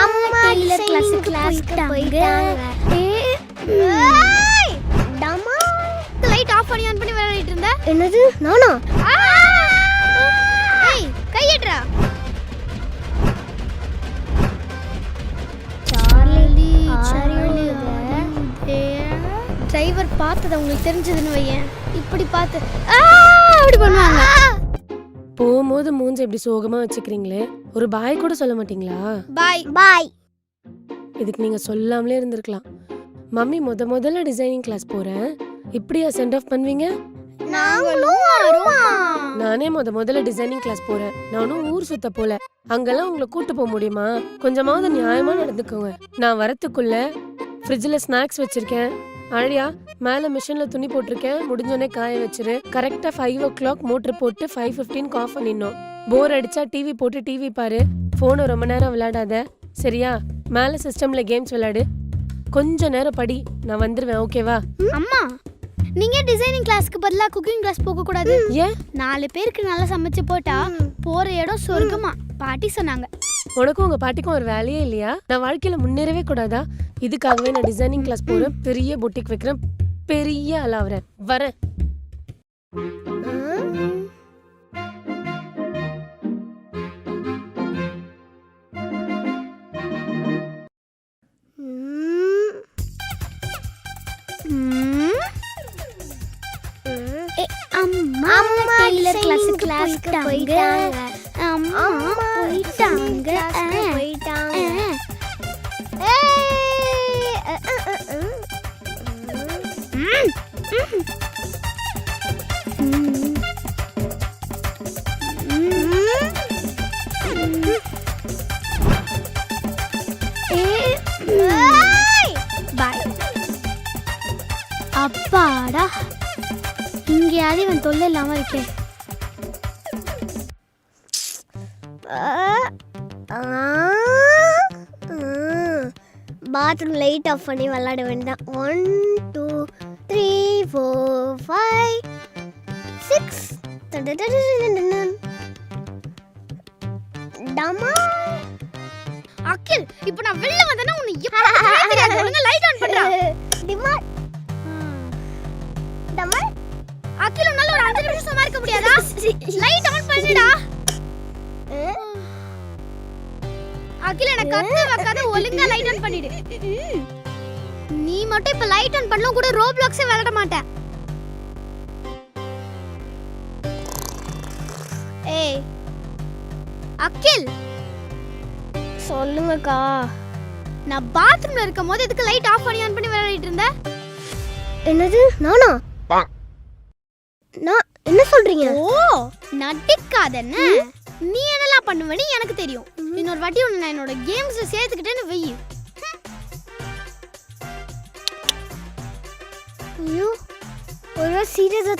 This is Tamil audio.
அம்மா டெய்லர் கிளாஸ் கிளாஸ்க்கு போயிட்டாங்க. லைட் ஆஃப் பண்ணி ஆன் பண்ணி விளையாடிட்டு இருந்த? என்னது? நானா! ஏய் கையட்றா சார்லி சார்லி டிரைவர் பார்த்தது உங்களுக்கு தெரிஞ்சதுன்னு வையேன். இப்படி பார்த்து அப்படி பண்ணுவாங்க. போகும்போது மூஞ்ச இப்படி சோகமா வச்சுக்கிறீங்களே ஒரு பாய் கூட சொல்ல மாட்டீங்களா? பாய் பாய். இதுக்கு நீங்க சொல்லாமலே இருந்திருக்கலாம். மம்மி முத முதல்ல டிசைனிங் கிளாஸ் போறேன். இப்படியா சென்ட் ஆஃப் பண்ணுவீங்க? நானே முத முதல்ல டிசைனிங் கிளாஸ் போறேன். நானும் ஊர் சுத்த போல. அங்கெல்லாம் உங்களை கூட்டு போக முடியுமா? கொஞ்சமாவது நியாயமா நடந்துக்கோங்க. நான் வரத்துக்குள்ள ஃப்ரிட்ஜில் ஸ்நாக்ஸ் வச்சிருக்கேன். ஆழியா மேலே மிஷின்ல துணி போட்டிருக்கேன். முடிஞ்சோடனே காய வச்சிரு. கரெக்டாக ஃபைவ் ஓ கிளாக் மோட்டர் போட்டு ஃபைவ் ஃபிஃப்டீன் ஆஃப் பண்ணிடணும். போர் அடிச்சா டிவி போட்டு டிவி பாரு. ஃபோனை ரொம்ப நேரம் விளையாடாத. சரியா? மேலே சிஸ்டம்ல கேம்ஸ் விளையாடு. கொஞ்ச நேரம் படி. நான் வந்துருவேன். ஓகேவா அம்மா நீங்க டிசைனிங் கிளாஸ்க்கு பதிலா குக்கிங் கிளாஸ் போக கூடாது? ஏன்? நாலு பேருக்கு நல்லா சமைச்சு போட்டா போற இடம் சொர்க்கமா. பாட்டி சொன்னாங்க. உனக்கும் உங்க பாட்டிக்கும் ஒரு வேலையே இல்லையா? நான் வாழ்க்கையில முன்னேறவே கூடாதா? இதுக்காகவே நான் டிசைனிங் கிளாஸ் போறேன். பெரிய பொட்டிக் வைக்கிறேன். பெரிய ஆளாகிறேன் வரேன். அம்மா அம்மா டெய்லர் கிளாஸ்க்கு கிளாஸ்க்கு போயிட்டாங்க. அம்மா பாய். அப்பாடா. இங்கேயாவது இவன் தொல்லை இல்லாம இருக்கேன் பாத்ரூம் லைட் ஆஃப் பண்ணி விளையாட வேண்டாம் one two three four five six டமா. அகில் இப்போ நான் வெளில வந்தேன்னா லைட் ஆன் பண்ணுடா. அகில் எனக்கு கத்து வைக்காத ஒழுங்கா லைட் ஆன் பண்ணிடு. நீ மட்டும் இப்ப லைட் ஆன் பண்ணலாம் கூட ரோப்ளாக்ஸே விளையாட மாட்டேன். ஏய் அகில். சொல்லுங்கக்கா. நான் பாத்ரூம்ல இருக்கும் போது எதுக்கு லைட் ஆஃப் பண்ணி ஆன் பண்ணி விளையாடிட்டு இருந்த? என்னது? நானா? நான் என்ன சொல்றீங்க? ஓ நடிக்காதன்னு? நீ என்னலாம் பண்ணுவனு எனக்கு தெரியும். இன்னொரு வாட்டி உன்னை நான் என்னோட கேம்ஸ்ல சேர்த்துக்கிட்டேன்னு வெயி ஐயோ ஒரு சீரியஸா